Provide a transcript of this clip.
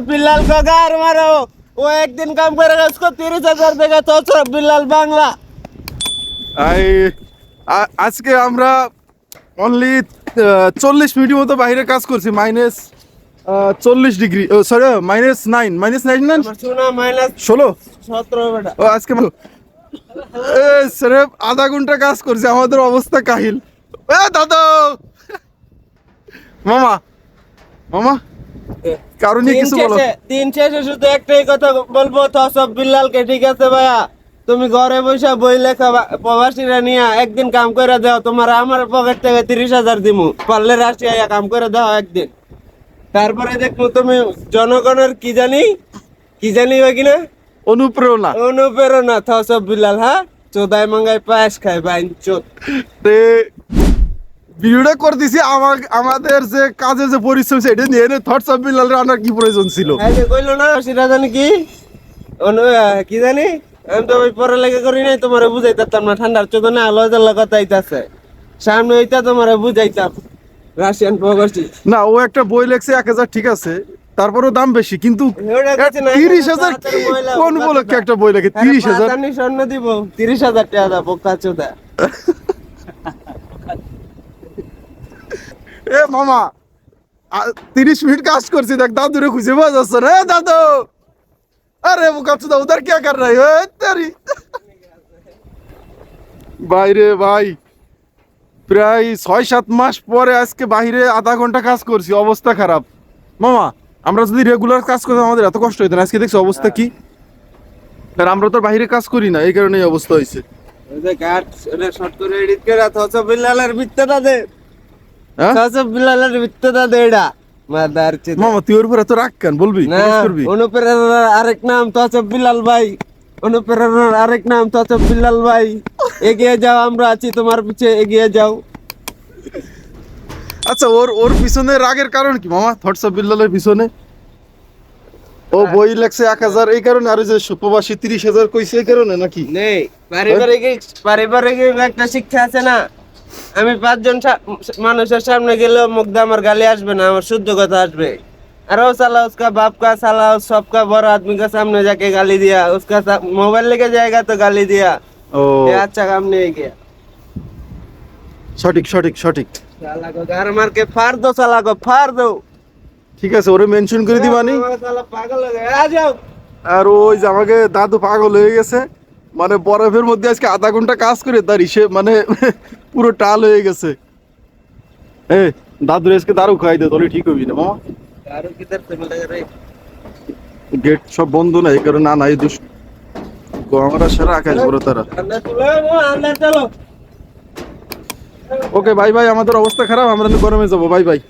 बिल्लाल को गार मारो वो एक दिन काम करेगा उसको तीस हजार देगा तो सौ बिल्लाल बांग्ला এই আ- আজকে আমরা অনলি চল্লিশ মিনিটের মতো বাইরে কাজ করছি মাইনাস চল্লিশ degree sorry minus nine minus nine না सुना माइनस ষোলো सत्रह बेटा ও আজকে এ স্রেফ আধা ঘন্টা কাজ করছি আমাদের অবস্থা কাহিল এ দাদা মামা মামা কারণ নিয়ে কিছু বলো। শেষে তিন শেষে শুধু একটাই কথা বলব বিল্লালকে ঠিক আছে ভাইয়া? তুমি ঘরে বসে বই লেখা প্রবাসীরা নিয়ে একদিন কাম করে দাও তোমার আমার পকেট থেকে তিরিশ হাজার দিমু। পারলে রাশিয়া কাম করে দাও একদিন। তারপরে দেখব তুমি জনগণের কি জানি কি জানি বা কিনা? অনুপ্রেরণা। অনুপ্রেরণা থসব বিল্লাল হ্যাঁ? চোদায় মাঙ্গায় পায়েস খায় বাইন চোদ ভিডিওটা করতেছি আমার আমাদের যে কাজে যে পরিশ্রম সেটা নিয়ে এনে থটস অফ বিল্লাল আনার কি প্রয়োজন ছিল? কইলো না সেটা জানি কি? কি জানি? আমি তো ওই পরে লেগে করি নাই তোমার বুঝাইতাম না ঠান্ডার চোদ না আলো জ্বালা কথা আইতাছে সামনে ওইটা তোমার বুঝাইতাম রাশিয়ান প্রবাসী না ও একটা বই লেখছে এক হাজার ঠিক আছে তারপরেও দাম বেশি কিন্তু না, তিরিশ হাজার কোন উপলক্ষে একটা বই লেখে? তিরিশ হাজার? স্বর্ণ দিব তিরিশ হাজার টাকা বোকা চোদা। এ মামা তিরিশ মিনিট কাজ করছি, দেখ, দাদুরে খুঁজে পাওয়া যাচ্ছে এ দাদু। আরে বোকা চুদা উধার কে কর রাই তেরি। বাইরে ভাই, প্রায় ছয় সাত মাস পরে আজকে বাইরে আধা ঘণ্টা কাজ করছি, অবস্থা খারাপ। মামা, আমরা যদি রেগুলার কাজ করতাম, আমাদের এত কষ্ট হতো না, আজকে দেখছি অবস্থা কি? আর আমরা তো বাইরে কাজ করি না, এই কারণে অবস্থা হয়েছে শর্ট করে এডিট করে থসব বিল্লালের বিত্তটা দে। মামা তুই ওর এত রাগ কেন? বলবি করবি? অনুপ্রেরণার আরেক নাম তসব বিল্লাল ভাই। অনুপ্রেরণার আরেক নাম তসব বিল্লাল ভাই। এগিয়ে যাও আমরা আছি তোমার পিছে এগিয়ে যাও। আচ্ছা ওর ওর পিছনে রাগের কারণ কি মামা? থটস অফ বিল্লালের পিছনে? ও বই লেখছে এক হাজার এই কারণে আর যে প্রবাসী তিরিশ হাজার কইছে এই কারণে নাকি? নেই পারিবারিক পারিবারিক একটা শিক্ষা আছে না। আমি পাঁচজন মানুষের সামনে গেলেও মুখ আমার গালি আসবে না আমার শুদ্ধ কথা আসবে। আর ও সালা উসকা বাপ কা সালা সবকা বড় আদমি কা সামনে যাকে গালি দিয়া উসকা মোবাইল লেগে জায়গা তো গালি দিয়া। ও। আচ্ছা কাম নেই গিয়া। সঠিক সঠিক সঠিক। সালাগো গার মারকে ফার দো সালাগো ফার দো। ঠিক আছে ওরে মেনশন করে দিবানি। সালা পাগল হয়ে যাও। আর ওই যে আমাকে দাদু পাগল হয়ে গেছে। মানে বরফের মধ্যে আজকে আধা ঘণ্টা কাজ করে তার ইসে মানে পুরো টাল হয়ে গেছে। এ দাদুর আজকে দারু খাই দে তাহলে ঠিক হবি না মামা? গেট সব বন্ধ না এই কারণে না নাই দুষ গঙ্গরা সারা আকাশ বড় তারা। ওকে বাই বাই আমাদের অবস্থা খারাপ আমরা গরমে যাব বাই বাই।